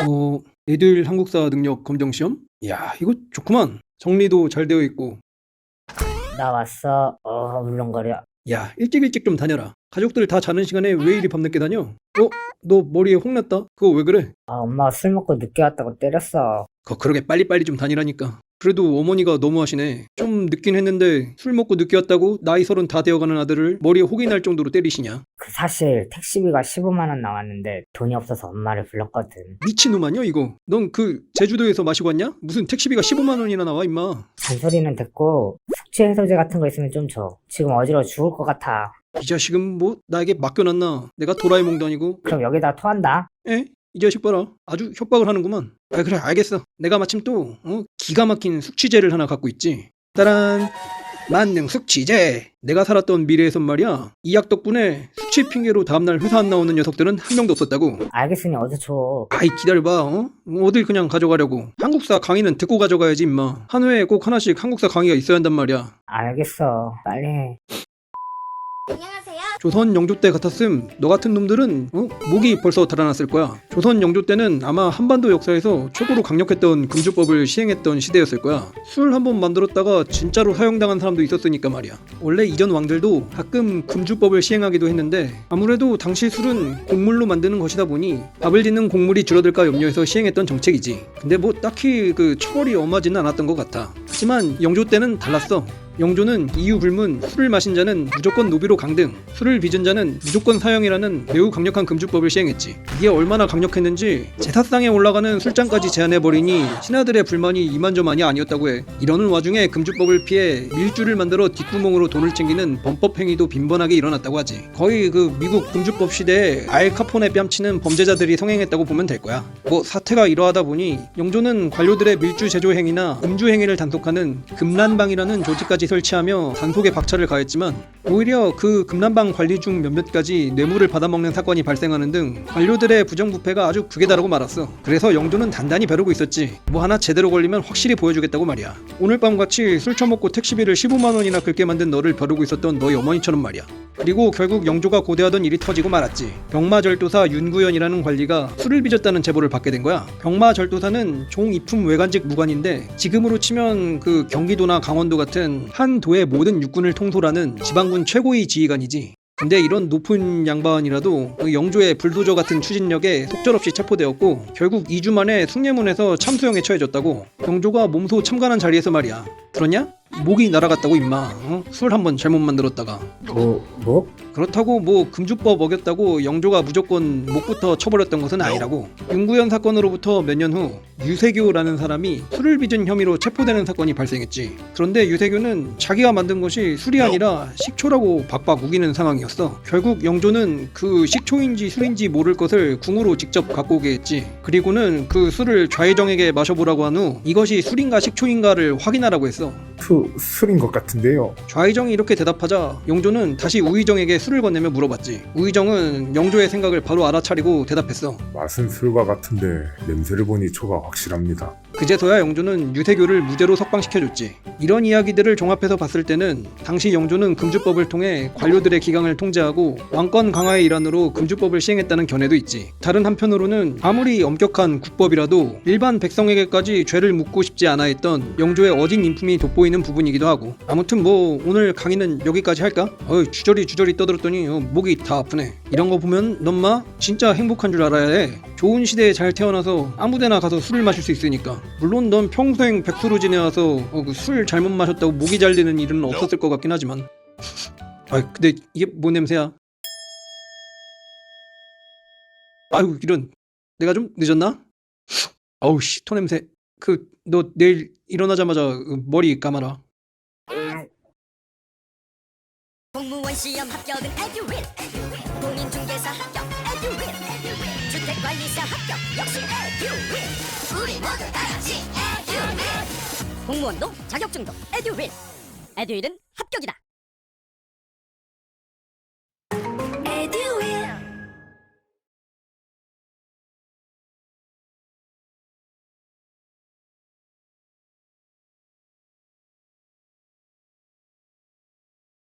어, 애들 한국사 능력 검정 시험? 야, 이거 좋구만. 정리도 잘 되어 있고. 나 왔어. 어, 울렁거려. 야, 일찍 일찍 좀 다녀라. 가족들 다 자는 시간에 왜 이리 밤늦게 다녀? 어? 너 머리에 홍났다? 그거 왜 그래? 아, 엄마가 술 먹고 늦게 왔다고 때렸어. 거 그러게 빨리빨리 좀 다니라니까. 그래도 어머니가 너무하시네. 좀 늦긴 했는데 술 먹고 늦게 왔다고 나이 서른 다 되어가는 아들을 머리에 혹이 날 정도로 때리시냐? 그 사실 택시비가 15만 원 나왔는데 돈이 없어서 엄마를 불렀거든. 미친놈 아니야 이거? 넌 그 제주도에서 마시고 왔냐? 무슨 택시비가 15만 원이나 나와 임마. 잔소리는 됐고 숙취 해소제 같은 거 있으면 좀 줘. 지금 어지러워 죽을 것 같아. 이 자식은 뭐 나에게 맡겨놨나? 내가 도라에몽도 아니고 그럼 여기다 토한다. 에? 이 자식 봐라. 아주 협박을 하는구만. 아, 그래, 알겠어. 내가 마침 또, 어, 기가 막힌 숙취제를 하나 갖고 있지. 따란! 만능 숙취제! 내가 살았던 미래에선 말이야. 이 약 덕분에 숙취 핑계로 다음날 회사 안 나오는 녀석들은 한 명도 없었다고. 알겠으니 어서 줘. 아이, 기다려봐, 어? 어딜 그냥 가져가려고. 한국사 강의는 듣고 가져가야지, 임마. 한 회에 꼭 하나씩 한국사 강의가 있어야 한단 말이야. 알겠어. 빨리 해. 안녕하세요. 조선 영조 때 같았음. 너 같은 놈들은 어? 목이 벌써 달아났을 거야. 조선 영조 때는 아마 한반도 역사에서 최고로 강력했던 금주법을 시행했던 시대였을 거야. 술 한번 만들었다가 진짜로 사형당한 사람도 있었으니까 말이야. 원래 이전 왕들도 가끔 금주법을 시행하기도 했는데 아무래도 당시 술은 곡물로 만드는 것이다 보니 밥을 짓는 곡물이 줄어들까 염려해서 시행했던 정책이지. 근데 뭐 딱히 그 처벌이 엄하지는 않았던 것 같아. 하지만 영조 때는 달랐어 영조는 이유 불문 술을 마신 자는 무조건 노비로 강등, 술을 빚은 자는 무조건 사형이라는 매우 강력한 금주법을 시행했지. 이게 얼마나 강력했는지 제사상에 올라가는 술잔까지 제한해버리니 신하들의 불만이 이만저만이 아니었다고 해. 이러는 와중에 금주법을 피해 밀주를 만들어 뒷구멍으로 돈을 챙기는 범법 행위도 빈번하게 일어났다고 하지. 거의 그 미국 금주법 시대에 알카폰에 뺨치는 범죄자들이 성행했다고 보면 될 거야. 뭐 사태가 이러하다 보니 영조는 관료들의 밀주 제조 행위나 음주 행위를 단속하는 금란방이라는 조직까지 설치하며 단속에 박차를 가했지만 오히려 그 금란방 관리 중 몇몇 가지 뇌물을 받아먹는 사건이 발생하는 등 관료들의 부정부패가 아주 극에 달하고 말았어. 그래서 영조는 단단히 벼르고 있었지. 뭐 하나 제대로 걸리면 확실히 보여주겠다고 말이야. 오늘 밤같이 술 처먹고 택시비를 15만 원이나 긁게 만든 너를 벼르고 있었던 너희 어머니처럼 말이야. 그리고 결국 영조가 고대하던 일이 터지고 말았지. 병마절도사 윤구현이라는 관리가 술을 빚었다는 제보를 받게 된 거야. 병마절도사는 종입품 외관직 무관인데 지금으로 치면 그 경기도나 강원도 같은 한 도의 모든 육군을 통솔하는 지방군 최고의 지휘관이지. 근데 이런 높은 양반이라도 그 영조의 불도저 같은 추진력에 속절없이 체포되었고 결국 2주 만에 숭례문에서 참수형에 처해졌다고 영조가 몸소 참관한 자리에서 말이야 들었냐? 목이 날아갔다고 임마 어? 술 한번 잘못 만들었다가 뭐, 뭐? 그렇다고 뭐 금주법 어겼다고 영조가 무조건 목부터 쳐버렸던 것은 아니라고 윤구현 사건으로부터 몇 년 후 유세교라는 사람이 술을 빚은 혐의로 체포되는 사건이 발생했지 그런데 유세교는 자기가 만든 것이 술이 아니라 식초라고 박박 우기는 상황이었어 결국 영조는 그 식초인지 술인지 모를 것을 궁으로 직접 갖고 오게 했지 그리고는 그 술을 좌의정에게 마셔보라고 한 후 이것이 술인가 식초인가를 확인하라고 했어 수, 술인 것 같은데요. 좌의정이 이렇게 대답하자 영조는 다시 우의정에게 술을 건네며 물어봤지. 우의정은 영조의 생각을 바로 알아차리고 대답했어. 맛은 술과 같은데 냄새를 보니 초가 확 실합니다. 그제서야 영조는 유세교를 무죄로 석방시켜줬지. 이런 이야기들을 종합해서 봤을 때는 당시 영조는 금주법을 통해 관료들의 기강을 통제하고 왕권 강화의 일환으로 금주법을 시행했다는 견해도 있지. 다른 한편으로는 아무리 엄격한 국법이라도 일반 백성에게까지 죄를 묻고 싶지 않아 했던 영조의 어진 인품이 돋보이는 부분이기도 하고. 아무튼 뭐 오늘 강의는 여기까지 할까? 어이 주저리 주저리 떠들었더니 어, 목이 다 아프네. 이런 거 보면 넌마 진짜 행복한 줄 알아야 해. 좋은 시대에 잘 태어나서 아무데나 가서 술을 마실 수 있으니까. 물론 넌 평생 백수로 지내와서 어, 그술 잘못 마셨다고 목이 잘 되는 일은 없었을 것 같긴 하지만. 아 근데 이게 뭔 냄새야? 아유 이런 내가 좀 늦었나? 아우 씨 토 냄새. 그 너 내일 일어나자마자 그 머리 감아라. 공무원 시험 합격은 에듀윌 공인중개사 합격 에듀윌 주택관리사 합격 역시 에듀윌 우리 모두 다 같이 에듀윌 공무원도 자격증도 에듀윌 에듀윌은 합격이다